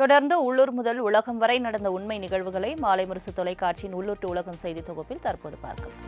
தொடர்ந்து உள்ளூர் முதல் உலகம் வரை நடந்த உண்மை நிகழ்வுகளை மாலை முரசு தொலைக்காட்சியின் உள்ளூர் உலகம் செய்தி தொகுப்பில் தற்போது பார்க்கலாம்.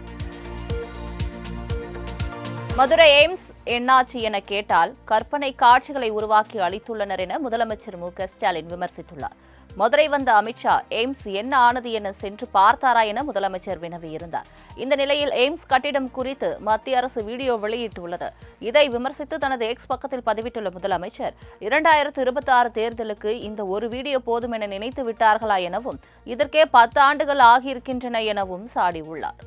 மதுரை எய்ம்ஸ் என்னாச்சு என கேட்டால் கற்பனை காட்சிகளை உருவாக்கி அளித்துள்ளனர் என முதலமைச்சர் மு க ஸ்டாலின் விமர்சித்துள்ளார். மதுரை வந்த அமித்ஷா எய்ம்ஸ் என்ன ஆனது என சென்று பார்த்தாரா என முதலமைச்சர் வினவியிருந்தார். இந்த நிலையில் எய்ம்ஸ் கட்டிடம் குறித்து மத்திய அரசு வீடியோ வெளியிட்டுள்ளது. இதை விமர்சித்து தனது எக்ஸ் பக்கத்தில் பதிவிட்டுள்ள முதலமைச்சர் இரண்டாயிரத்து இருபத்தி ஆறு தேர்தலுக்கு இந்த ஒரு வீடியோ போதும் என நினைத்து விட்டார்களா எனவும் இதற்கே பத்து ஆண்டுகள் ஆகியிருக்கின்றன எனவும் சாடியுள்ளார்.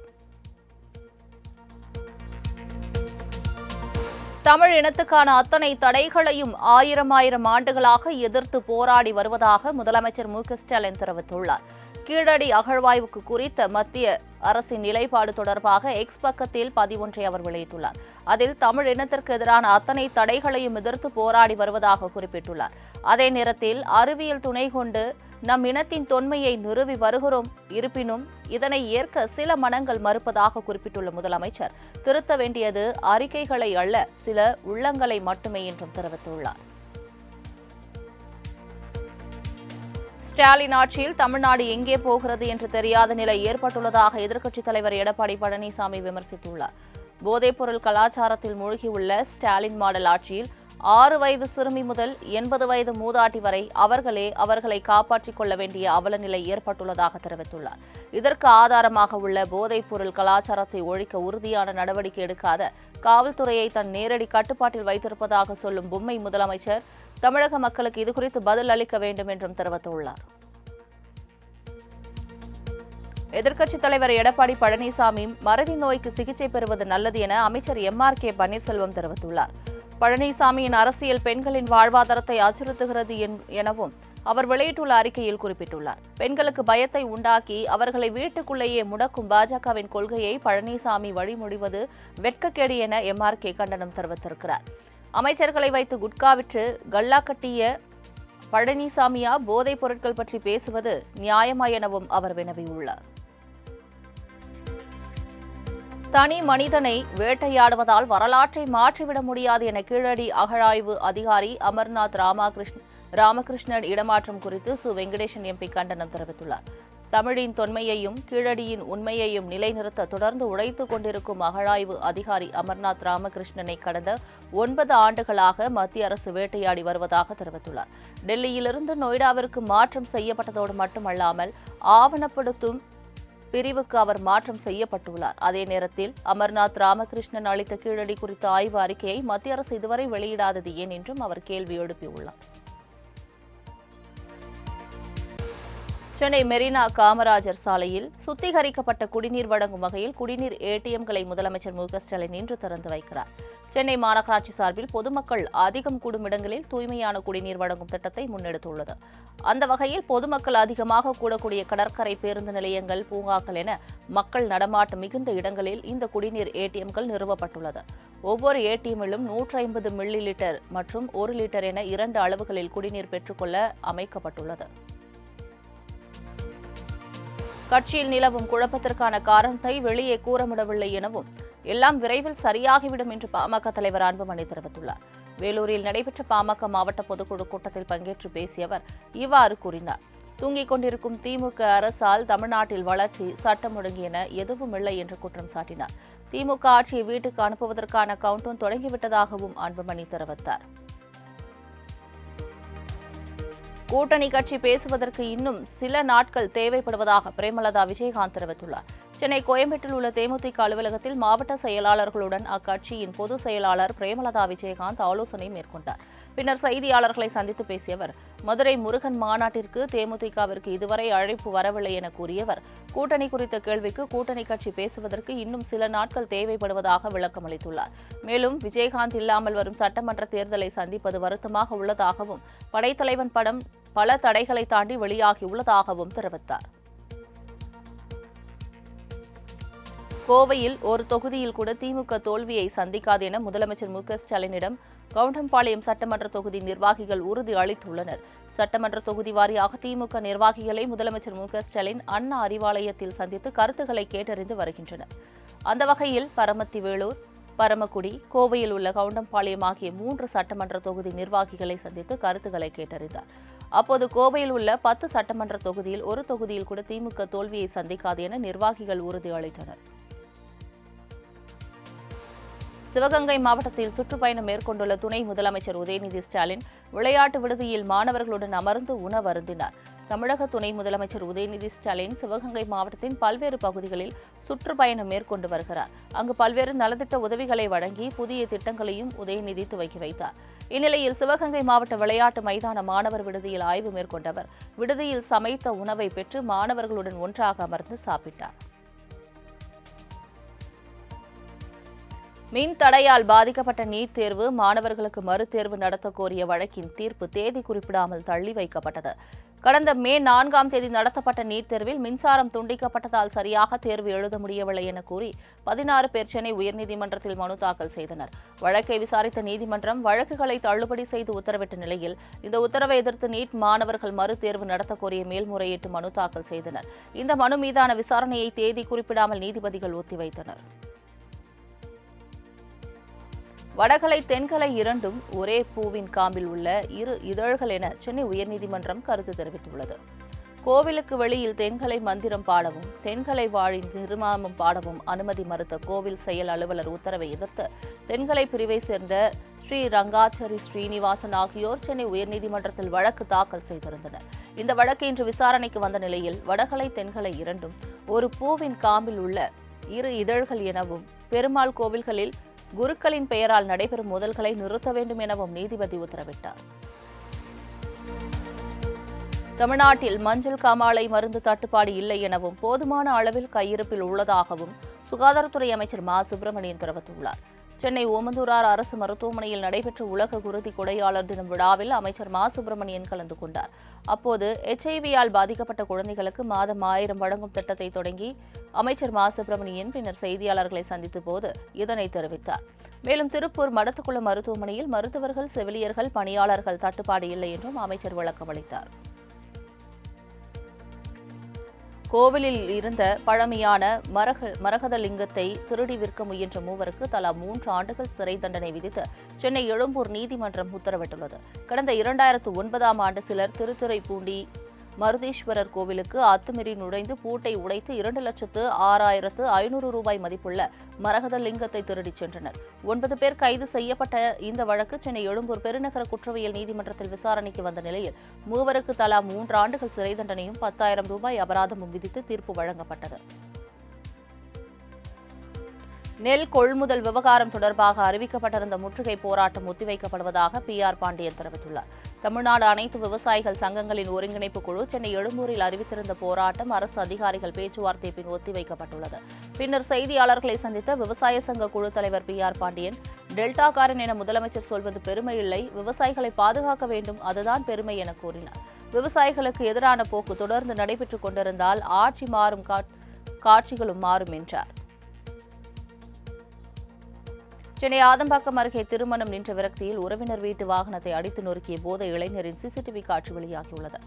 தமிழ் இனத்துக்கான அத்தனை தடைகளையும் ஆயிரம் ஆயிரம் ஆண்டுகளாக எதிர்த்து போராடி வருவதாக முதலமைச்சர் மு க ஸ்டாலின் தெரிவித்துள்ளார். கீழடி அகழ்வாய்வுக்கு குறித்த மத்திய அரசின் நிலைப்பாடு தொடர்பாக எக்ஸ் பக்கத்தில் பதிவொன்றை அவர் வெளியிட்டுள்ளார். அதில் தமிழ் இனத்திற்கு எதிரான அத்தனை தடைகளையும் எதிர்த்து போராடி வருவதாக குறிப்பிட்டுள்ளார். அதே நேரத்தில் அறிவியல் துணை கொண்டு நம் இனத்தின் தொன்மையை நிறுவி வருகிறோம். இருப்பினும் இதனை ஏற்க சில மனங்கள் மறுப்பதாக குறிப்பிட்டுள்ள முதலமைச்சர் திருத்த வேண்டியது அறிக்கைகளை அல்ல சில உள்ளங்களை மட்டுமே என்றும் தெரிவித்துள்ளார். ஸ்டாலின் ஆட்சியில் தமிழ்நாடு எங்கே போகிறது என்று தெரியாத நிலை ஏற்பட்டுள்ளதாக எதிர்க்கட்சித் தலைவர் எடப்பாடி பழனிசாமி விமர்சித்துள்ளார். போதைப்பொருள் கலாச்சாரத்தில் மூழ்கியுள்ள ஸ்டாலின் மாடல் ஆட்சியில் ஆறு வயது சிறுமி முதல் எண்பது வயது மூதாட்டி வரை அவர்களே அவர்களை காப்பாற்றிக் கொள்ள வேண்டிய அவலநிலை ஏற்பட்டுள்ளதாக தெரிவித்துள்ளார். இதற்கு ஆதாரமாக உள்ள போதைப்பொருள் கலாச்சாரத்தை ஒழிக்க உறுதியான நடவடிக்கை எடுக்காத காவல்துறையை தன் நேரடி கட்டுப்பாட்டில் வைத்திருப்பதாக சொல்லும் பொம்மை முதலமைச்சர் தமிழக மக்களுக்கு இதுகுறித்து பதில் அளிக்க வேண்டும் என்றும் தெரிவித்துள்ளார். எதிர்க்கட்சித் தலைவர் எடப்பாடி பழனிசாமி மறதி நோய்க்கு சிகிச்சை பெறுவது நல்லது என அமைச்சர் எம் ஆர் கே பன்னீர்செல்வம் தெரிவித்துள்ளார். பழனிசாமியின் அரசியல் பெண்களின் வாழ்வாதாரத்தை அச்சுறுத்துகிறது என்- எனவும் அவர் வெளியிட்டுள்ள அறிக்கையில் குறிப்பிட்டுள்ளார். பெண்களுக்கு பயத்தை உண்டாக்கி அவர்களை வீட்டுக்குள்ளேயே முடக்கும் பாஜகவின் கொள்கையை பழனிசாமி வழிமொழிவது வெட்கக்கேடு என எம்ஆர்கே கண்டனம் தெரிவித்திருக்கிறார். அமைச்சர்களை வைத்து குட்கா விற்று கல்லா கட்டிய பழனிசாமியா போதைப் பொருட்கள் பற்றி பேசுவது நியாயமா எனவும் அவர் வினவியுள்ளார். தனி மனிதனை வேட்டையாடுவதால் வரலாற்றை மாற்றிவிட முடியாது என கீழடி அகழாய்வு அதிகாரி அமர்நாத் ராமகிருஷ்ண ராமகிருஷ்ணன் இடமாற்றம் குறித்து சு. வெங்கடேசன் எம்பி கண்டனம் தெரிவித்துள்ளார். தமிழின் தொன்மையையும் கீழடியின் உண்மையையும் நிலைநிறுத்த தொடர்ந்து உழைத்துக் கொண்டிருக்கும் அகழாய்வு அதிகாரி அமர்நாத் ராமகிருஷ்ணனை கடந்த ஒன்பது ஆண்டுகளாக மத்திய அரசு வேட்டையாடி வருவதாக தெரிவித்துள்ளார். டெல்லியிலிருந்து நொய்டாவிற்கு மாற்றம் செய்யப்பட்டதோடு மட்டுமல்லாமல் ஆவணப்படுத்தும் பிரிவுக்கு அவர் மாற்றம் செய்யப்பட்டுள்ளார். அதே நேரத்தில் அமர்நாத் ராமகிருஷ்ணன் அளித்த கீழடி குறித்த ஆய்வு அறிக்கையை மத்திய அரசு இதுவரை வெளியிடாதது ஏன் என்றும் அவர் கேள்வி எழுப்பியுள்ளார். சென்னை மெரினா காமராஜர் சாலையில் சுத்திகரிக்கப்பட்ட குடிநீர் வழங்கும் வகையில் குடிநீர் ஏடிஎம்களை முதலமைச்சர் மு க ஸ்டாலின் இன்று திறந்து வைக்கிறார். சென்னை மாநகராட்சி சார்பில் பொதுமக்கள் அதிகம் கூடும் இடங்களில் தூய்மையான குடிநீர் வழங்கும் திட்டத்தை முன்னெடுத்துள்ளது. அந்த வகையில் பொதுமக்கள் அதிகமாக கூடக்கூடிய கடற்கரை பேருந்து நிலையங்கள் பூங்காக்கள் என மக்கள் நடமாட்டம் மிகுந்த இடங்களில் இந்த குடிநீர் ஏடிஎம்கள் நிறுவப்பட்டுள்ளது. ஒவ்வொரு ஏடிஎம்மிலும் நூற்றி ஐம்பது மில்லி லிட்டர் மற்றும் ஒரு லிட்டர் என இரண்டு அளவுகளில் குடிநீர் பெற்றுக்கொள்ள அமைக்கப்பட்டுள்ளது. கட்சியில் நிலவும் குழப்பத்திற்கான காரணத்தை வெளியே கூறமிடவில்லை எனவும் எல்லாம் விரைவில் சரியாகிவிடும் என்று பாமக தலைவர் அன்புமணி தெரிவித்துள்ளார். வேலூரில் நடைபெற்ற பாமக மாவட்ட பொதுக்குழு கூட்டத்தில் பங்கேற்று பேசிய அவர் இவ்வாறு கூறினார். தூங்கிக் கொண்டிருக்கும் திமுக அரசால் தமிழ்நாட்டில் வளர்ச்சி சட்டம் ஒழுங்கு என எதுவும் இல்லை என்று குற்றம் சாட்டினார். திமுக ஆட்சியை வீட்டுக்கு அனுப்புவதற்கான கவுண்டவுன் தொடங்கிவிட்டதாகவும் அன்புமணி தெரிவித்தார். கூட்டணி கட்சி பேசுவதற்கு இன்னும் சில நாட்கள் தேவைப்படுவதாக பிரேமலதா விஜயகாந்த் தெரிவித்துள்ளார். சென்னை கோயம்பேட்டில் உள்ள தேமுதிக அலுவலகத்தில் மாவட்ட செயலாளர்களுடன் அக்கட்சியின் பொதுச் செயலாளர் பிரேமலதா விஜயகாந்த் ஆலோசனை மேற்கொண்டார். பின்னர் செய்தியாளர்களை சந்தித்து பேசிய அவர் மதுரை முருகன் மாநாட்டிற்கு தேமுதிகவிற்கு இதுவரை அழைப்பு வரவில்லை என கூறியவர் கூட்டணி குறித்த கேள்விக்கு கூட்டணி கட்சி பேசுவதற்கு இன்னும் சில நாட்கள் தேவைப்படுவதாக விளக்கமளித்துள்ளார் மேலும் விஜயகாந்த் இல்லாமல் வரும் சட்டமன்ற தேர்தலை சந்திப்பது வருத்தமாக உள்ளதாகவும் படைத்தலைவன் படம் பல தடைகளை தாண்டி வெளியாகியுள்ளதாகவும் தெரிவித்தார். கோவையில் ஒரு தொகுதியில் கூட திமுக தோல்வியை சந்திக்காது என முதலமைச்சர் மு க ஸ்டாலினிடம் கவுண்டம்பாளையம் சட்டமன்ற தொகுதி நிர்வாகிகள் உறுதி அளித்துள்ளனர். சட்டமன்ற தொகுதி வாரியாக திமுக நிர்வாகிகளை முதலமைச்சர் மு க ஸ்டாலின் அண்ணா அறிவாலயத்தில் சந்தித்து கருத்துக்களை கேட்டறிந்து வருகின்றனர். அந்த வகையில் பரமத்தி வேலூர் பரமக்குடி கோவையில் உள்ள கவுண்டம்பாளையம் ஆகிய மூன்று சட்டமன்ற தொகுதி நிர்வாகிகளை சந்தித்து கருத்துக்களை கேட்டறிந்தார். அப்போது கோவையில் உள்ள பத்து சட்டமன்ற தொகுதியில் ஒரு தொகுதியில் கூட திமுக தோல்வியை சந்திக்காது என நிர்வாகிகள் உறுதியளித்தனர் சிவகங்கை மாவட்டத்தில் சுற்றுப்பயணம் மேற்கொண்டுள்ள துணை முதலமைச்சர் உதயநிதி ஸ்டாலின் விளையாட்டு விடுதியில் மாணவர்களுடன் அமர்ந்து உணவருந்தினார். தமிழக துணை முதலமைச்சர் உதயநிதி ஸ்டாலின் சிவகங்கை மாவட்டத்தின் பல்வேறு பகுதிகளில் சுற்றுப்பயணம் மேற்கொண்டு வருகிறார். அங்கு பல்வேறு நலத்திட்ட உதவிகளை வழங்கி புதிய திட்டங்களையும் உதயநிதி துவக்கி வைத்தார். இந்நிலையில் சிவகங்கை மாவட்ட விளையாட்டு மைதான மாணவர் விடுதியில் ஆய்வு மேற்கொண்டவர் விடுதியில் சமைத்த உணவை பெற்று மாணவர்களுடன் ஒன்றாக அமர்ந்து சாப்பிட்டார். மின் தடையால் பாதிக்கப்பட்ட நீட் தேர்வு மாணவர்களுக்கு மறுதேர்வு நடத்த கோரிய வழக்கின் தீர்ப்பு தேதி குறிப்பிடாமல் தள்ளி வைக்கப்பட்டது. கடந்த மே நான்காம் தேதி நடத்தப்பட்ட நீட் தேர்வில் மின்சாரம் துண்டிக்கப்பட்டதால் சரியாக தேர்வு எழுத முடியவில்லை என கூறி பதினாறு பேர் சென்னை உயர்நீதிமன்றத்தில் மனு தாக்கல் செய்தனர். வழக்கை விசாரித்த நீதிமன்றம் வழக்குகளை தள்ளுபடி செய்து உத்தரவிட்ட நிலையில் இந்த உத்தரவை எதிர்த்து நீட் மாணவர்கள் மறுதேர்வு நடத்த கோரிய மேல்முறையீட்டு மனு தாக்கல் செய்தனர். இந்த மனு மீதான விசாரணையை தேதி குறிப்பிடாமல் நீதிபதிகள் ஒத்திவைத்தனர். வடகலை தென்கலை இரண்டும் ஒரே பூவின் காம்பில் உள்ள இரு இதழ்கள் என சென்னை உயர்நீதிமன்றம் கருத்து தெரிவித்துள்ளது. கோவிலுக்கு வெளியில் தென்கலை மந்திரம் பாடவும் தென்கலை வாழின் திருமாமம் பாடவும் அனுமதி மறுத்த கோவில் செயல் அலுவலர் உத்தரவை எதிர்த்து தென்கலை பிரிவை சேர்ந்த ஸ்ரீ ரங்காச்சரி ஸ்ரீனிவாசன் ஆகியோர் சென்னை உயர்நீதிமன்றத்தில் வழக்கு தாக்கல் செய்திருந்தனர். இந்த வழக்கு இன்று விசாரணைக்கு வந்த நிலையில் வடகலை தென்கலை இரண்டும் ஒரு பூவின் காம்பில் உள்ள இரு இதழ்கள் எனவும் பெருமாள் கோவில்களில் குருக்களின் பெயரால் நடைபெறும் மோதல்களை நிறுத்த வேண்டும் எனவும் நீதிபதி உத்தரவிட்டார். தமிழ்நாட்டில் மஞ்சள் காமாலை மருந்து தட்டுப்பாடு இல்லை எனவும் போதுமான அளவில் கையிருப்பில் உள்ளதாகவும் சுகாதாரத்துறை அமைச்சர் மா. சுப்பிரமணியன் தெரிவித்துள்ளார். சென்னை ஓமந்தூரார் அரசு மருத்துவமனையில் நடைபெற்ற உலக குருதி கொடையாளர் தினம் விழாவில் அமைச்சர் மா. சுப்பிரமணியன் கலந்து கொண்டார். அப்போது எச்ஐவியால் பாதிக்கப்பட்ட குழந்தைகளுக்கு மாதம் ஆயிரம் வழங்கும் திட்டத்தை தொடங்கி அமைச்சர் மா. சுப்பிரமணியன் பின்னர் செய்தியாளர்களை சந்தித்த போது இதனை தெரிவித்தார். மேலும் திருப்பூர் மடத்துக்குளம் மருத்துவமனையில் மருத்துவர்கள் செவிலியர்கள் பணியாளர்கள் தட்டுப்பாடு இல்லை என்றும் அமைச்சர் விளக்கமளித்தார். கோவிலில் இருந்த பழமையான மரக மரகத லிங்கத்தை திருடி விற்க முயன்ற மூவருக்கு தலா மூன்று ஆண்டுகள் சிறை தண்டனை விதித்து சென்னை எழும்பூர் நீதிமன்றம் உத்தரவிட்டுள்ளது. கடந்த இரண்டாயிரத்து ஒன்பதாம் ஆண்டு சிலர் திருத்துறைப்பூண்டி மருதீஸ்வரர் கோவிலுக்கு அத்துமீறி நுழைந்து பூட்டை உடைத்து இரண்டு லட்சத்து ஆறாயிரத்து ஐநூறு ரூபாய் மதிப்புள்ள மரகத லிங்கத்தை திருடிச் சென்றனர். ஒன்பது பேர் கைது செய்யப்பட்ட இந்த வழக்கு சென்னை எழும்பூர் பெருநகர குற்றவியல் நீதிமன்றத்தில் விசாரணைக்கு வந்த நிலையில் மூவருக்கு தலா மூன்று ஆண்டுகள் சிறை தண்டனையும் பத்தாயிரம் ரூபாய் அபராதமும் விதித்து தீர்ப்பு வழங்கப்பட்டது. நெல் கொள்முதல் விவகாரம் தொடர்பாக அறிவிக்கப்பட்டிருந்த முற்றுகை போராட்டம் ஒத்திவைக்கப்படுவதாக பி ஆர் பாண்டியன் தெரிவித்துள்ளார். தமிழ்நாடு அனைத்து விவசாயிகள் சங்கங்களின் ஒருங்கிணைப்பு குழு சென்னை எழும்பூரில் அறிவித்திருந்த போராட்டம் அரசு அதிகாரிகள் பேச்சுவார்த்தை பின் ஒத்திவைக்கப்பட்டுள்ளது. பின்னர் செய்தியாளர்களை சந்தித்த விவசாய சங்க குழு தலைவர் பி ஆர் பாண்டியன் டெல்டாக்காரன் என முதலமைச்சர் சொல்வது பெருமை இல்லை விவசாயிகளை பாதுகாக்க வேண்டும் அதுதான் பெருமை என கூறினார். விவசாயிகளுக்கு எதிரான போக்கு தொடர்ந்து நடைபெற்றுக் கொண்டிருந்தால் ஆட்சி மாறும் காட்சிகளும் மாறும் என்றார். சென்னை ஆதம்பாக்கம் அருகே திருமணம் நின்ற விரக்தியில் உறவினர் வீட்டு வாகனத்தை அடித்து நொறுக்கிய போத இளைஞரின் சிசிடிவி காட்சி வெளியாகியுள்ளது.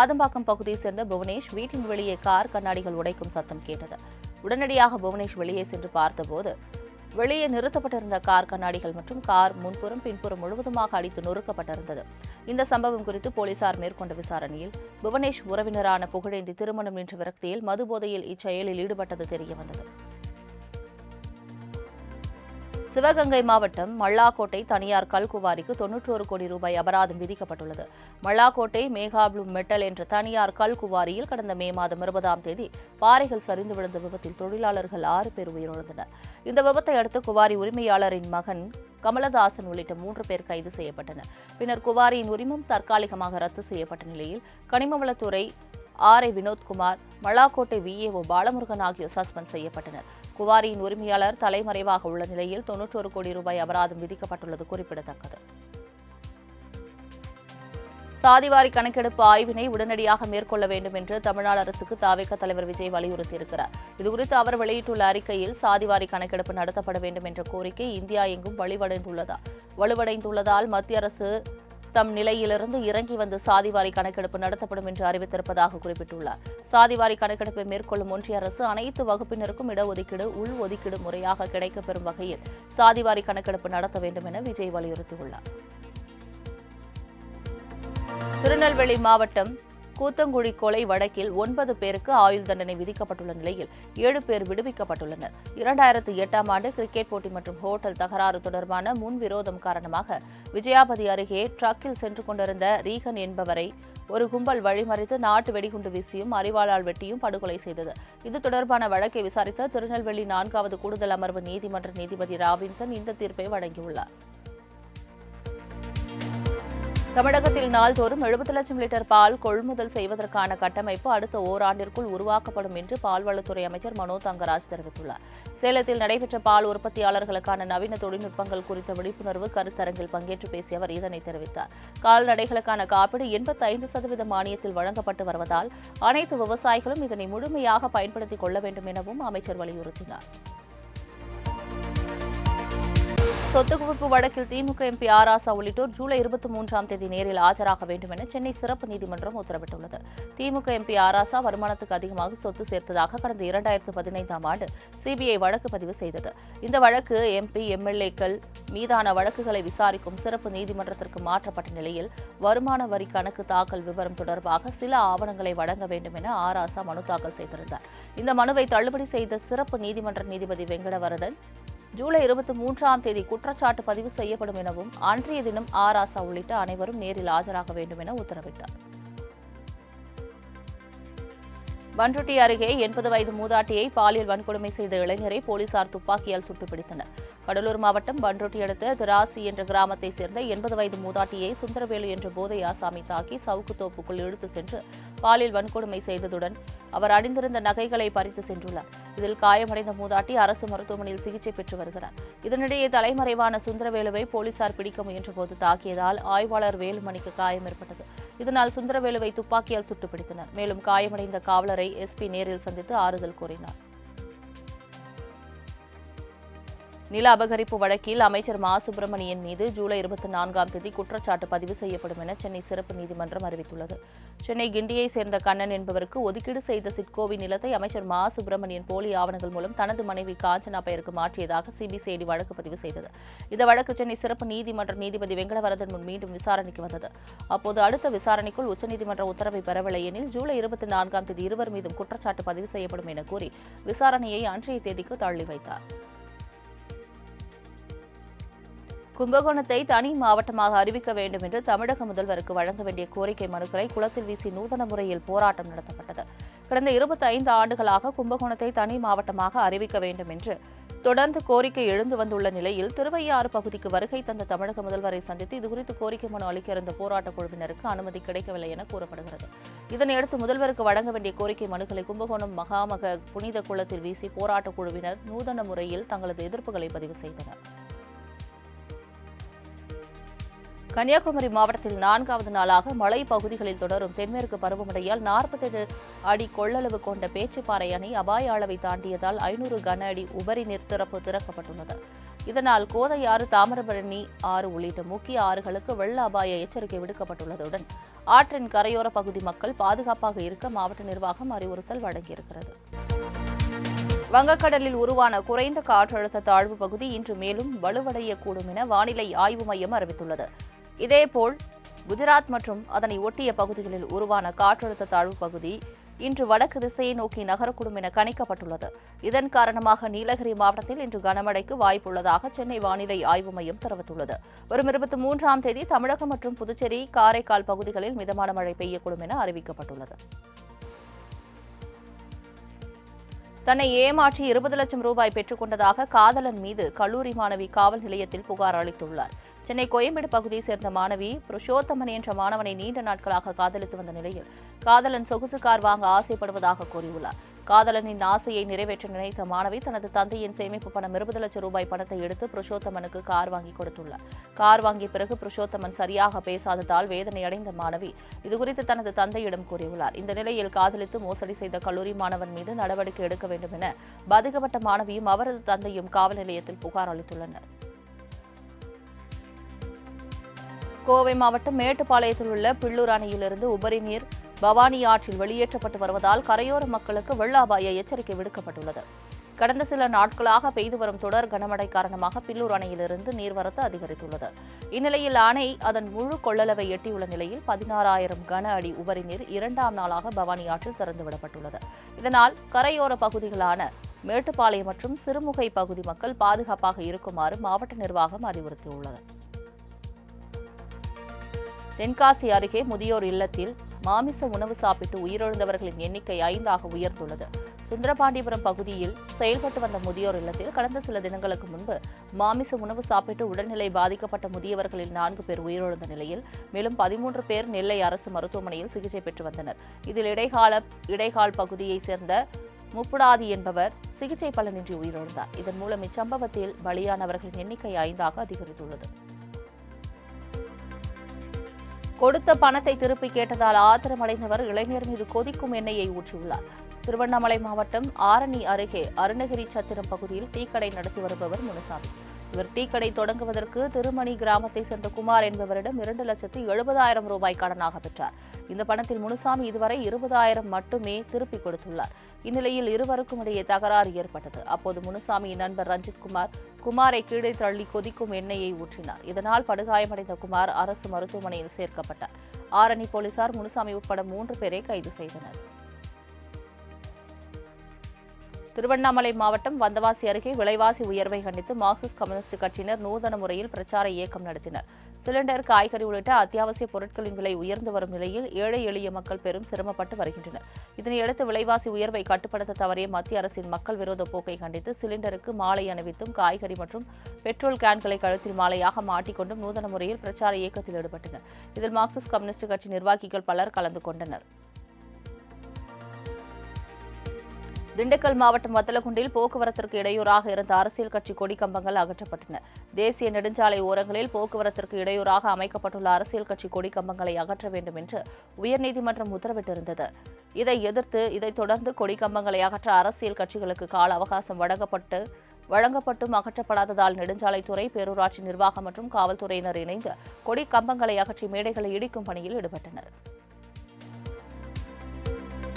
ஆதம்பாக்கம் பகுதியைச் சேர்ந்த புவனேஷ் வீட்டின் வெளியே கார் கண்ணாடிகள் உடைக்கும் சத்தம் கேட்டது. உடனடியாக புவனேஷ் வெளியே சென்று பார்த்தபோது வெளியே நிறுத்தப்பட்டிருந்த கார் கண்ணாடிகள் மற்றும் கார் முன்புறம் பின்புறம் முழுவதுமாக அடித்து நொறுக்கப்பட்டிருந்தது. இந்த சம்பவம் குறித்து போலீசார் மேற்கொண்ட விசாரணையில் புவனேஷ் உறவினரான புகழேந்தி திருமணம் நின்ற விரக்தியில் மதுபோதையில் இச்செயலில் ஈடுபட்டது தெரியவந்தது. சிவகங்கை மாவட்டம் மல்லாக்கோட்டை தனியார் கல்குவாரிக்கு தொன்னூற்றோரு கோடி ரூபாய் அபராதம் விதிக்கப்பட்டுள்ளது. மல்லாக்கோட்டை மேகாப்ளூ மெட்டல் என்ற தனியார் கல்குவாரியில் கடந்த மே மாதம் இருபதாம் தேதி பாறைகள் சரிந்து விழுந்த விபத்தில் தொழிலாளர்கள் ஆறு பேர் உயிரிழந்தனர். இந்த விபத்தை அடுத்து குவாரி உரிமையாளரின் மகன் கமலதாசன் உள்ளிட்ட மூன்று பேர் கைது செய்யப்பட்டனர். பின்னர் குவாரியின் உரிமம் தற்காலிகமாக ரத்து செய்யப்பட்ட நிலையில் கனிமவளத்துறை R A Vinothkumar Mallakottai VAO Balamurugan ஆகியோர் சஸ்பெண்ட் செய்யப்பட்டனர். குவாரியின் உரிமையாளர் தலைமறைவாக உள்ள நிலையில் தொன்னூற்றொரு கோடி ரூபாய் அபராதம் விதிக்கப்பட்டுள்ளது குறிப்பிடத்தக்கது. சாதிவாரி கணக்கெடுப்பு ஆய்வினை உடனடியாக மேற்கொள்ள வேண்டும் என்று தமிழ்நாடு அரசுக்கு தாவேக தலைவர் விஜய் வலியுறுத்தியிருக்கிறார். இதுகுறித்து அவர் வெளியிட்டுள்ள அறிக்கையில் சாதிவாரி கணக்கெடுப்பு நடத்தப்பட வேண்டும் என்ற கோரிக்கை இந்தியா எங்கும் வலுவடைந்துள்ளதா? வலுவடைந்துள்ளதால் மத்திய அரசு தம் நிலையிலிருந்து இறங்கி வந்து சாதிவாரி கணக்கெடுப்பு நடத்தப்படும் என்று அறிவித்திருப்பதாக குறிப்பிட்டுள்ளார். சாதிவாரி கணக்கெடுப்பை மேற்கொள்ளும் ஒன்றிய அரசு அனைத்து வகுப்பினருக்கும் இடஒதுக்கீடு உள் ஒதுக்கீடு முறையாக கிடைக்கப்பெறும் வகையில் சாதிவாரி கணக்கெடுப்பு நடத்த வேண்டும் என விஜய் வலியுறுத்தியுள்ளார். திருநெல்வேலி மாவட்டம் கூத்தங்குடி கொலை வழக்கில் ஒன்பது பேருக்கு ஆயுள் தண்டனை விதிக்கப்பட்டுள்ள நிலையில் ஏழு பேர் விடுவிக்கப்பட்டுள்ளனர். இரண்டாயிரத்து எட்டாம் ஆண்டு கிரிக்கெட் போட்டி மற்றும் ஹோட்டல் தகராறு தொடர்பான முன்விரோதம் காரணமாக விஜயாபதி அருகே ட்ரக்கில் சென்று கொண்டிருந்த ரீகன் என்பவரை ஒரு கும்பல் வழிமறித்து நாட்டு வெடிகுண்டு வீசியும் அறிவாளால் வெட்டியும் படுகொலை செய்தது. இது தொடர்பான வழக்கை விசாரித்த திருநெல்வேலி நான்காவது கூடுதல் அமர்வு நீதிமன்ற நீதிபதி ராபின்சன் இந்த தீர்ப்பை வழங்கியுள்ளார். தமிழகத்தில் நாள்தோறும் எழுபது லட்சம் லிட்டர் பால் கொள்முதல் செய்வதற்கான கட்டமைப்பு அடுத்த ஓராண்டிற்குள் உருவாக்கப்படும் என்று பால்வளத்துறை அமைச்சர் மனோ தங்கராஜ் தெரிவித்துள்ளார். சேலத்தில் நடைபெற்ற பால் உற்பத்தியாளர்களுக்கான நவீன தொழில்நுட்பங்கள் குறித்த விழிப்புணர்வு கருத்தரங்கில் பங்கேற்று பேசிய அவர் இதனை தெரிவித்தார். கால்நடைகளுக்கான காப்பீடு எண்பத்தைந்து சதவீத மானியத்தில் வழங்கப்பட்டு வருவதால் அனைத்து விவசாயிகளும் இதனை முழுமையாக பயன்படுத்திக் கொள்ள வேண்டும் எனவும் அமைச்சர் வலியுறுத்தினார். சொத்து குவிப்பு வழக்கில் திமுக எம்பி ஆராசா உள்ளிட்டோர் ஜூலை இருபத்தி மூன்றாம் தேதி நேரில் ஆஜராக வேண்டும் என சென்னை சிறப்பு நீதிமன்றம் உத்தரவிட்டுள்ளது. திமுக எம்பி ஆராசா வருமானத்துக்கு அதிகமாக சொத்து சேர்த்ததாக கடந்த இரண்டாயிரத்து பதினைந்தாம் ஆண்டு சிபிஐ வழக்கு பதிவு செய்தது. இந்த வழக்கு எம்பி எம்எல்ஏக்கள் மீதான வழக்குகளை விசாரிக்கும் சிறப்பு நீதிமன்றத்திற்கு மாற்றப்பட்ட நிலையில் வருமான வரி கணக்கு தாக்கல் விவரம் தொடர்பாக சில ஆவணங்களை வழங்க வேண்டும் என ஆராசா மனு தாக்கல் செய்திருந்தார். இந்த மனுவை தள்ளுபடி செய்த சிறப்பு நீதிமன்ற நீதிபதி வெங்கடவரதன் ஜூலை இருபத்தி மூன்றாம் தேதி குற்றச்சாட்டு பதிவு செய்யப்படும் எனவும் அன்றைய தினம் ஆராசா உள்ளிட்ட அனைவரும் நேரில் ஆஜராக வேண்டும் என உத்தரவிட்டார். பன்ருட்டி அருகே எண்பது வயது மூதாட்டியை பாலியல் வன்கொடுமை செய்த இளைஞரை போலீசார் துப்பாக்கியால் சுட்டுப்பிடித்தனர். கடலூர் மாவட்டம் பன்ருட்டி அடுத்த திராசி என்ற கிராமத்தைச் சேர்ந்த எண்பது வயது மூதாட்டியை சுந்தரவேலு என்ற போதை ஆசாமி தாக்கி சவுக்கு தோப்புக்குள் இழுத்து சென்று பாலியல் வன்கொடுமை செய்ததுடன் அவர் அணிந்திருந்த நகைகளை பறித்து சென்றுள்ளார். இதில் காயமடைந்த மூதாட்டி அரசு மருத்துவமனையில் சிகிச்சை பெற்று வருகிறார். இதனிடையே தலைமறைவான சுந்தரவேலுவை போலீசார் பிடிக்க முயன்றபோது தாக்கியதால் ஆய்வாளர் வேலுமணிக்கு காயம் ஏற்பட்டது. இதனால் சுந்தரவேலுவை துப்பாக்கியால் சுட்டுப்பிடித்தனர். மேலும் காயமடைந்த காவலரை எஸ்பி நேரில் சந்தித்து ஆறுதல் கூறினார். நில அபகரிப்பு வழக்கில் அமைச்சர் மா. சுப்பிரமணியன் மீது ஜூலை இருபத்தி நான்காம் தேதி குற்றச்சாட்டு பதிவு செய்யப்படும் என சென்னை சிறப்பு நீதிமன்றம் அறிவித்துள்ளது. சென்னை கிண்டியை சேர்ந்த கண்ணன் என்பவருக்கு ஒதுக்கீடு செய்த சிட்கோவின் நிலத்தை அமைச்சர் மா. சுப்பிரமணியன் போலி ஆவணங்கள் மூலம் தனது மனைவி காஞ்சனா பெயருக்கு மாற்றியதாக சிபிசிஐடி வழக்கு பதிவு செய்தது. இந்த வழக்கு சென்னை சிறப்பு நீதிமன்ற நீதிபதி வெங்கடவரதன் முன் மீண்டும் விசாரணைக்கு வந்தது. அப்போது அடுத்த விசாரணைக்குள் உச்சநீதிமன்ற உத்தரவை பெறவில்லை எனில் ஜூலை இருபத்தி நான்காம் தேதி இருவர் மீதும் குற்றச்சாட்டு பதிவு செய்யப்படும் என கூறி விசாரணையை அன்றைய தேதிக்கு தள்ளி வைத்தார். கும்பகோணத்தை தனி மாவட்டமாக அறிவிக்க வேண்டும் என்று தமிழக முதல்வருக்கு வழங்க வேண்டிய கோரிக்கை மனுக்களை குளத்தில் வீசி நூதன முறையில் போராட்டம் நடத்தப்பட்டது. கடந்த இருபத்தி ஐந்து ஆண்டுகளாக கும்பகோணத்தை தனி மாவட்டமாக அறிவிக்க வேண்டும் என்று தொடர்ந்து கோரிக்கை எழுந்து வந்துள்ள நிலையில் திருவையாறு பகுதிக்கு வருகை தந்த தமிழக முதல்வரை சந்தித்து இதுகுறித்து கோரிக்கை மனு அளிக்க இருந்த போராட்டக் குழுவினருக்கு அனுமதி கிடைக்கவில்லை என கூறப்படுகிறது. இதனையடுத்து முதல்வருக்கு வழங்க வேண்டிய கோரிக்கை மனுக்களை கும்பகோணம் மகாமக புனித குளத்தில் வீசி போராட்டக் குழுவினர் நூதன முறையில் தங்களது எதிர்ப்புகளை பதிவு செய்தனர். கன்னியாகுமரி மாவட்டத்தில் நான்காவது நாளாக மலை பகுதிகளில் தொடரும். தென்மேற்கு பருவமழையால் நாற்பத்தெட்டு அடி கொள்ளளவு கொண்ட பேச்சுப்பாறை அணை அபாய அளவை தாண்டியதால் ஐநூறு கன அடி உபரி நீர் திறப்பு திறக்கப்பட்டுள்ளது. இதனால் கோதையாறு தாமிரபரணி ஆறு உள்ளிட்ட முக்கிய ஆறுகளுக்கு வெள்ள அபாய எச்சரிக்கை விடுக்கப்பட்டுள்ளதுடன் ஆற்றின் கரையோர பகுதி மக்கள் பாதுகாப்பாக இருக்க மாவட்ட நிர்வாகம் அறிவுறுத்தல் வழங்கியிருக்கிறது. வங்கக்கடலில் உருவான குறைந்த காற்றழுத்த தாழ்வு பகுதி இன்று மேலும் வலுவடையக்கூடும் என வானிலை ஆய்வு மையம் அறிவித்துள்ளது. இதேபோல் குஜராத் மற்றும் அதனை ஒட்டிய பகுதிகளில் உருவான காற்றழுத்த தாழ்வு பகுதி இன்று வடக்கு திசையை நோக்கி நகரக்கூடும் என கணிக்கப்பட்டுள்ளது. இதன் காரணமாக நீலகிரி மாவட்டத்தில் இன்று கனமழைக்கு வாய்ப்புள்ளதாக சென்னை வானிலை ஆய்வு மையம் தெரிவித்துள்ளது. வரும் இருபத்தி மூன்றாம் தேதி தமிழகம் மற்றும் புதுச்சேரி காரைக்கால் பகுதிகளில் மிதமான மழை பெய்யக்கூடும் என அறிவிக்கப்பட்டுள்ளது. தன்னை ஏமாற்றி இருபது லட்சம் ரூபாய் பெற்றுக் கொண்டதாக காதலன் மீது கல்லூரி மாணவி காவல் நிலையத்தில் புகார் அளித்துள்ளார். சென்னை கோயம்பேடு பகுதியைச் சேர்ந்த மாணவி புருஷோத்தமன் என்ற மாணவனை நீண்ட நாட்களாக காதலித்து வந்த நிலையில் காதலன் சொகுசு கார் வாங்க ஆசைப்படுவதாக கூறியுள்ளார். காதலனின் ஆசையை நிறைவேற்ற நினைத்த மாணவி தனது தந்தையின் சேமிப்பு பணம் இருபது லட்சம் ரூபாய் பணத்தை எடுத்து புருஷோத்தமனுக்கு கார் வாங்கி கொடுத்துள்ளார். கார் வாங்கிய பிறகு புருஷோத்தமன் சரியாக பேசாததால் வேதனை அடைந்த மாணவி இதுகுறித்து தனது தந்தையிடம் கூறியுள்ளார். இந்த நிலையில் காதலித்து மோசடி செய்த கல்லூரி மாணவன் மீது நடவடிக்கை எடுக்க வேண்டும் என பாதிக்கப்பட்ட மாணவியும் அவரது தந்தையும் காவல் நிலையத்தில் புகார் அளித்துள்ளனர். கோவை மாவட்டம் மேட்டுப்பாளையத்தில் உள்ள பிள்ளூர் அணையிலிருந்து உபரி நீர் பவானி ஆற்றில் வெளியேற்றப்பட்டு வருவதால் கரையோர மக்களுக்கு வெள்ள அபாய எச்சரிக்கை விடுக்கப்பட்டுள்ளது. கடந்த சில நாட்களாக பெய்து வரும் தொடர் கனமழை காரணமாக பில்லூர் அணையிலிருந்து நீர்வரத்து அதிகரித்துள்ளது. இந்நிலையில் அணை அதன் முழு கொள்ளளவை எட்டியுள்ள நிலையில் பதினாறாயிரம் கன அடி உபரி நீர் இரண்டாம் நாளாக பவானி ஆற்றில் திறந்துவிடப்பட்டுள்ளது இதனால் கரையோர பகுதிகளான மேட்டுப்பாளையம் மற்றும் சிறுமுகை பகுதி மக்கள் பாதுகாப்பாக இருக்குமாறு மாவட்ட நிர்வாகம் அறிவுறுத்தியுள்ளது. தென்காசி அருகே முதியோர் இல்லத்தில் மாமிச உணவு சாப்பிட்டு உயிரிழந்தவர்களின் எண்ணிக்கை ஐந்தாக உயர்ந்துள்ளது. சுந்தரபாண்டிபுரம் பகுதியில் செயல்பட்டு வந்த முதியோர் இல்லத்தில் கடந்த சில தினங்களுக்கு முன்பு மாமிச உணவு சாப்பிட்டு உடல்நிலை பாதிக்கப்பட்ட முதியவர்களில் நான்கு பேர் உயிரிழந்த நிலையில் மேலும் பதிமூன்று பேர் நெல்லை அரசு மருத்துவமனையில் சிகிச்சை பெற்று வந்தனர். இதில் இடைக்கால இடைக்கால் பகுதியைச் சேர்ந்த முப்புடாதி என்பவர் சிகிச்சை பலனின்றி உயிரிழந்தார். இதன் மூலம் இச்சம்பவத்தில் பலியானவர்களின் எண்ணிக்கை ஐந்தாக அதிகரித்துள்ளது. கொடுத்த பணத்தை திருப்பி கேட்டதால் ஆத்திரமடைந்தவர் இளைஞர் மீது கொதிக்கும் எண்ணெயை ஊற்றியுள்ளார். திருவண்ணாமலை மாவட்டம் ஆரணி அருகே அருணகிரி சத்திரம் பகுதியில் டீக்கடை நடத்தி வருபவர் முனுசாமி. இவர் டீக்கடை தொடங்குவதற்கு திருமணி கிராமத்தை சேர்ந்த குமார் என்பவரிடம் இரண்டு லட்சத்து எழுபதாயிரம் ரூபாய் கடனாக பெற்றார். இந்த பணத்தில் முனுசாமி இதுவரை இருபதாயிரம் மட்டுமே திருப்பிக் கொடுத்துள்ளார். இந்நிலையில் இருவருக்கும் இடையே தகராறு ஏற்பட்டது. அப்போது முனுசாமியின் நண்பர் ரஞ்சித் குமார் குமாரை கீழே தள்ளி கொதிக்கும் எண்ணெயை ஊற்றினார். இதனால் படுகாயமடைந்த குமார் அரசு மருத்துவமனையில் சேர்க்கப்பட்டார். ஆரணி போலீசார் முனுசாமி உட்பட மூன்று பேரை கைது செய்தனர். திருவண்ணாமலை மாவட்டம் வந்தவாசி அருகே விலைவாசி உயர்வை கண்டித்து மார்க்சிஸ்ட் கம்யூனிஸ்ட் கட்சியினர் நூதன முறையில் பிரச்சார இயக்கம் நடத்தினர். சிலிண்டர் காய்கறி உள்ளிட்ட அத்தியாவசிய பொருட்களின் விலை உயர்ந்து வரும் நிலையில் ஏழை எளிய மக்கள் பெரும் சிரமப்பட்டு வருகின்றனர். இதனையடுத்து விலைவாசி உயர்வை கட்டுப்படுத்த தவறிய மத்திய அரசின் மக்கள் விரோத போக்கை கண்டித்து சிலிண்டருக்கு மாலை அணிவித்தும் காய்கறி மற்றும் பெட்ரோல் கேன்களை கழுத்தில் மாலையாக மாட்டிக்கொண்டும் நூதன முறையில் பிரச்சார இயக்கத்தில் ஈடுபட்டனர். இதில் மார்க்சிஸ்ட் கம்யூனிஸ்ட் கட்சி நிர்வாகிகள் பலர் கலந்து கொண்டனர். திண்டுக்கல் மாவட்டம் வத்தலகுண்டில் போக்குவரத்திற்கு இடையூறாக இருந்த அரசியல் கட்சி கொடி கம்பங்கள் அகற்றப்பட்டன. தேசிய நெடுஞ்சாலை ஓரங்களில் போக்குவரத்திற்கு இடையூறாக அமைக்கப்பட்டுள்ள அரசியல் கட்சி கொடி கம்பங்களை அகற்ற வேண்டும் என்று உயர்நீதிமன்றம் உத்தரவிட்டிருந்தது. இதை எதிர்த்து இதைத் தொடர்ந்து கொடி கம்பங்களை அகற்ற அரசியல் கட்சிகளுக்கு கால அவகாசம் வழங்கப்பட்டு வழங்கப்பட்டும் அகற்றப்படாததால் நெடுஞ்சாலைத்துறை பேரூராட்சி நிர்வாகம் மற்றும் காவல்துறையினர் இணைந்து கொடி கம்பங்களை அகற்றி மேடைகளை இடிக்கும் பணியில் ஈடுபட்டனர்.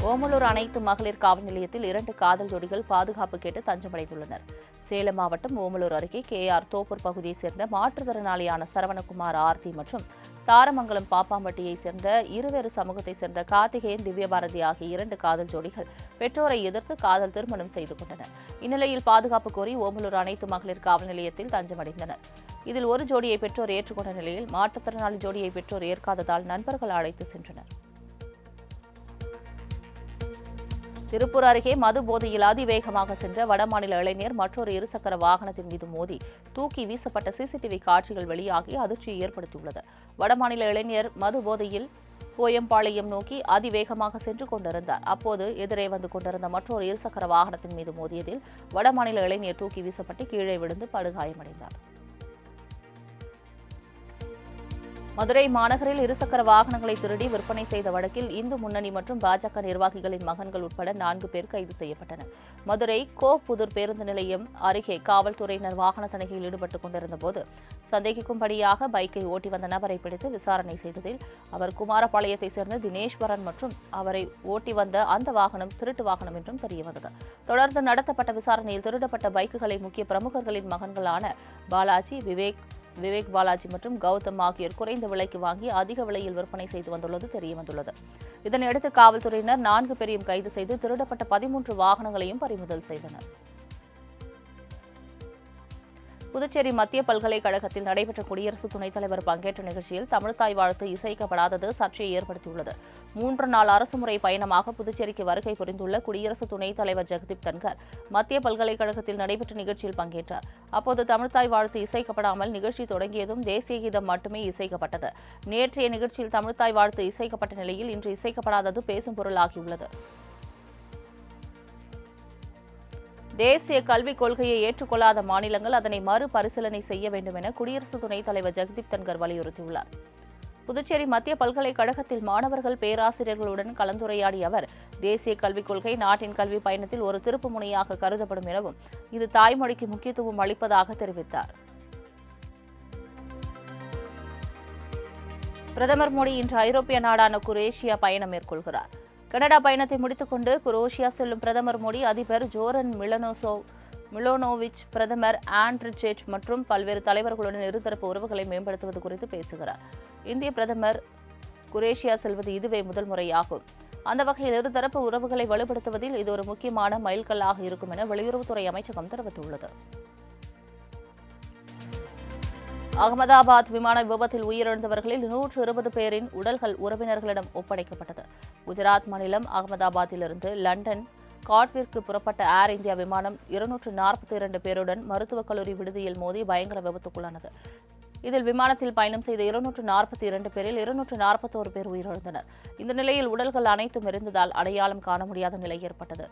ஓமலூர் அனைத்து மகளிர் காவல் நிலையத்தில் இரண்டு காதல் ஜோடிகள் பாதுகாப்பு கேட்டு தஞ்சமடைந்துள்ளனர். சேலம் மாவட்டம் ஓமலூர் அருகே கே ஆர் தோப்பூர் பகுதியைச் சேர்ந்த மாற்றுத்திறனாளியான சரவணகுமார் ஆர்த்தி மற்றும் தாரமங்கலம் பாப்பாம்பட்டியைச் சேர்ந்த இருவேறு சமூகத்தைச் சேர்ந்த கார்த்திகேயன் திவ்யபாரதி ஆகிய இரண்டு காதல் ஜோடிகள் பெற்றோரை எதிர்த்து காதல் திருமணம் செய்து கொண்டனர். இந்நிலையில் பாதுகாப்பு கோரி ஓமலூர் அனைத்து மகளிர் காவல் நிலையத்தில் தஞ்சமடைந்தனர். இதில் ஒரு ஜோடியை பெற்றோர் ஏற்றுக்கொண்ட நிலையில் மாற்றுத்திறனாளி ஜோடியை பெற்றோர் ஏற்காததால் நண்பர்கள் அழைத்து சென்றனர். திருப்பூர் அருகே மது போதையில் அதிவேகமாக சென்ற வடமாநில இளைஞர் மற்றொரு இருசக்கர வாகனத்தின் மீது மோதி தூக்கி வீசப்பட்ட சிசிடிவி காட்சிகள் வெளியாகி அதிர்ச்சியை ஏற்படுத்தியுள்ளது. வடமாநில இளைஞர் மது போதையில் போயம்பாளையம் நோக்கி அதிவேகமாக சென்று கொண்டிருந்தார். அப்போது எதிரே வந்து கொண்டிருந்த மற்றொரு இருசக்கர வாகனத்தின் மீது மோதியதில் வடமாநில இளைஞர் தூக்கி வீசப்பட்டு கீழே விழுந்து படுகாயமடைந்தார். மதுரை மாநகரில் இருசக்கர வாகனங்களை திருடி விற்பனை செய்த வழக்கில் இந்து முன்னணி மற்றும் பாஜக நிர்வாகிகளின் மகன்கள் உட்பட நான்கு பேர் கைது செய்யப்பட்டனர். மதுரை கோப்புதூர் பேருந்து நிலையம் அருகே காவல்துறையினர் வாகன தணிக்கையில் ஈடுபட்டுக் கொண்டிருந்தபோது சந்தேகிக்கும்படியாக பைக்கை ஓட்டி வந்த நபரை பிடித்து விசாரணை செய்ததில் அவர் குமாரபாளையத்தைச் சேர்ந்த தினேஸ்வரன் மற்றும் அவரை ஓட்டி வந்த அந்த வாகனம் திருட்டு வாகனம் என்றும் தெரியவந்தது. தொடர்ந்து நடத்தப்பட்ட விசாரணையில் திருடப்பட்ட பைக்குகளை முக்கிய பிரமுகர்களின் மகன்களான பாலாஜி விவேக் விவேக் பாலாஜி மற்றும் கௌதம் ஆகியோர் குறைந்த விலைக்கு வாங்கி அதிக விலையில் விற்பனை செய்து வந்துள்ளது தெரியவந்துள்ளது. இதனையடுத்து காவல்துறையினர் நான்கு பேரையும் கைது செய்து திருடப்பட்ட பதிமூன்று வாகனங்களையும் பறிமுதல் செய்தனர். புதுச்சேரி மத்திய பல்கலைக்கழகத்தில் நடைபெற்ற குடியரசு துணைத் தலைவர் பங்கேற்ற நிகழ்ச்சியில் தமிழ்தாய் வாழ்த்து இசைக்கப்படாதது சர்ச்சையை ஏற்படுத்தியுள்ளது. மூன்று நாள் அரசுமுறை பயணமாக புதுச்சேரிக்கு வருகை புரிந்துள்ள குடியரசு துணைத் தலைவர் ஜெகதீப் தன்கர் மத்திய பல்கலைக்கழகத்தில் நடைபெற்ற நிகழ்ச்சியில் பங்கேற்றார். அப்போது தமிழ்தாய் வாழ்த்து இசைக்கப்படாமல் நிகழ்ச்சி தொடங்கியதும் தேசிய கீதம் மட்டுமே இசைக்கப்பட்டது. நேற்றைய நிகழ்ச்சியில் தமிழ்தாய் வாழ்த்து இசைக்கப்பட்ட நிலையில் இன்று இசைக்கப்படாதது பேசும் பொருளாகியுள்ளது. தேசிய கல்விக் கொள்கையை ஏற்றுக்கொள்ளாத மாநிலங்கள் அதனை மறுபரிசீலனை செய்ய வேண்டும் என குடியரசு துணைத் தலைவர் ஜெகதீப் தன்கர் வலியுறுத்தியுள்ளார். புதுச்சேரி மத்திய பல்கலைக்கழகத்தில் மாணவர்கள் பேராசிரியர்களுடன் கலந்துரையாடிய அவர் தேசிய கல்விக் கொள்கை நாட்டின் கல்வி பயணத்தில் ஒரு திருப்பு முனையாக கருதப்படும் எனவும் இது தாய்மொழிக்கு முக்கியத்துவம் அளிப்பதாக தெரிவித்தார். பிரதமர் மோடி இன்று ஐரோப்பிய நாடான குரேஷியா பயணம் மேற்கொள்கிறார். கனடா பயணத்தை முடித்துக்கொண்டு குரோஷியா செல்லும் பிரதமர் மோடி அதிபர் ஜோரன் மிலனோசோ மிலோனோவிச் பிரதமர் ஆண்ட்ரிச்சேட் மற்றும் பல்வேறு தலைவர்களுடன் இருதரப்பு உறவுகளை மேம்படுத்துவது குறித்து பேசுகிறார். இந்திய பிரதமர் குரேஷியா செல்வது இதுவே முதல் முறையாகும். அந்த வகையில் இருதரப்பு உறவுகளை வலுப்படுத்துவதில் இது ஒரு முக்கியமான மைல்கல்லாக இருக்கும் என வெளியுறவுத்துறை அமைச்சகம் தெரிவித்துள்ளது. அகமதாபாத் விமான விபத்தில் உயிரிழந்தவர்களில் நூற்று இருபது பேரின் உடல்கள் உறவினர்களிடம் ஒப்படைக்கப்பட்டது. குஜராத் மாநிலம் அகமதாபாத்திலிருந்து லண்டன் காட்விற்கு புறப்பட்ட ஏர் இந்தியா விமானம் இருநூற்று நாற்பத்தி இரண்டு பேருடன் மருத்துவக் கல்லூரி விடுதியில் மோதி பயங்கர விபத்துக்குள்ளானது. இதில் விமானத்தில் பயணம் செய்த இருநூற்று நாற்பத்தி இரண்டு பேரில் இருநூற்று நாற்பத்தோரு பேர் உயிரிழந்தனர். இந்த நிலையில் உடல்கள் அனைத்தும் இருந்ததால் அடையாளம் காண முடியாத நிலை ஏற்பட்டது.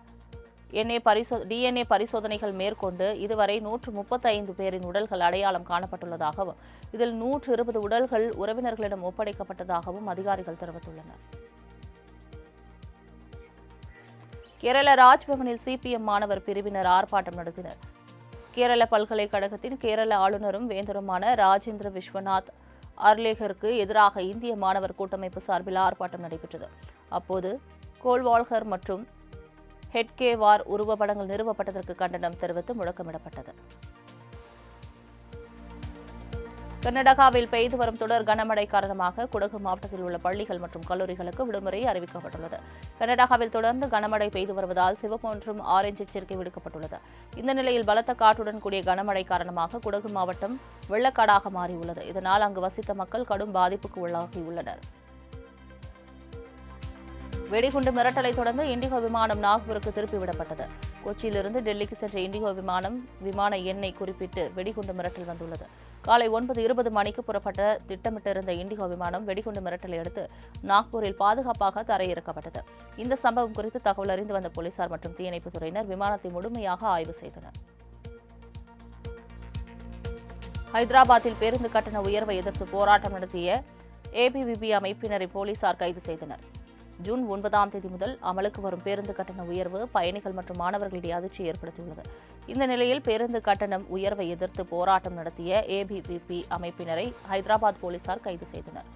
என்ஏ பரிசோ டிஎன்ஏ பரிசோதனைகள் மேற்கொண்டு இதுவரை நூற்று முப்பத்தைந்து பேரின் உடல்கள் அடையாளம் காணப்பட்டுள்ளதாகவும் இதில் நூற்று இருபது உடல்கள் உறவினர்களிடம் ஒப்படைக்கப்பட்டதாகவும் அதிகாரிகள் தெரிவித்துள்ளனர். கேரள ராஜ்பவனில் சிபிஎம் மாணவர் பிரிவினர் ஆர்ப்பாட்டம் நடத்தினர். கேரள பல்கலைக்கழகத்தின் கேரள ஆளுநரும் வேந்தருமான ராஜேந்திர விஸ்வநாத் அர்லேகருக்கு எதிராக இந்திய மாணவர் கூட்டமைப்பு சார்பில் ஆர்ப்பாட்டம் நடைபெற்றது. அப்போது கோல்வால்கர் மற்றும் ஹெட்கேவார் உருவப்படங்கள் நிறுவப்பட்டதற்கு கண்டனம் தெரிவித்து முழக்கமிடப்பட்டது. கர்நாடகாவில் பெய்து வரும் தொடர் கனமழை காரணமாக குடகு மாவட்டத்தில் உள்ள பள்ளிகள் மற்றும் கல்லூரிகளுக்கு விடுமுறை அறிவிக்கப்பட்டுள்ளது. கர்நாடகாவில் தொடர்ந்து கனமழை பெய்து வருவதால் சிவப்பு மற்றும் ஆரஞ்சு எச்சரிக்கை விடுக்கப்பட்டுள்ளது. இந்த நிலையில் பலத்த காற்றுடன் கூடிய கனமழை காரணமாக குடகு மாவட்டம் வெள்ளக்காடாக மாறியுள்ளது. இதனால் அங்கு வசித்த மக்கள் கடும் பாதிப்புக்கு உள்ளாகியுள்ளனர். வெடிகுண்டு மிரட்டலை தொடர்ந்து இண்டிகோ விமானம் நாக்பூருக்கு திருப்பிவிடப்பட்டது கொச்சியிலிருந்து டெல்லிக்கு சென்ற இண்டிகோ விமானம் விமான எண்ணை குறிப்பிட்டு வெடிகுண்டு மிரட்டல் வந்துள்ளது. காலை ஒன்பது இருபது மணிக்கு புறப்பட்ட திட்டமிட்டிருந்த இண்டிகோ விமானம் வெடிகுண்டு மிரட்டலை அடுத்து நாக்பூரில் பாதுகாப்பாக தரையிறக்கப்பட்டது. இந்த சம்பவம் குறித்து தகவல் அறிந்து வந்த போலீசார் மற்றும் தீயணைப்புத் துறையினர் விமானத்தை முழுமையாக ஆய்வு செய்தனர். ஹைதராபாத்தில் பேருந்து கட்டண உயர்வை எதிர்த்து போராட்டம் நடத்திய ஏபிவிபி அமைப்பினரை போலீசார் கைது செய்தனர். ஜூன் ஒன்பதாம் தேதி முதல் அமலுக்கு வரும் பேருந்து கட்டண உயர்வு பயணிகள் மற்றும் மாணவர்களிடையே அதிர்ச்சி ஏற்படுத்தியுள்ளது. இந்த நிலையில் பேருந்து கட்டணம் உயர்வை எதிர்த்து போராட்டம் நடத்திய ஏபிவிபி அமைப்பினரை ஹைதராபாத் போலீசார் கைது செய்தனர்.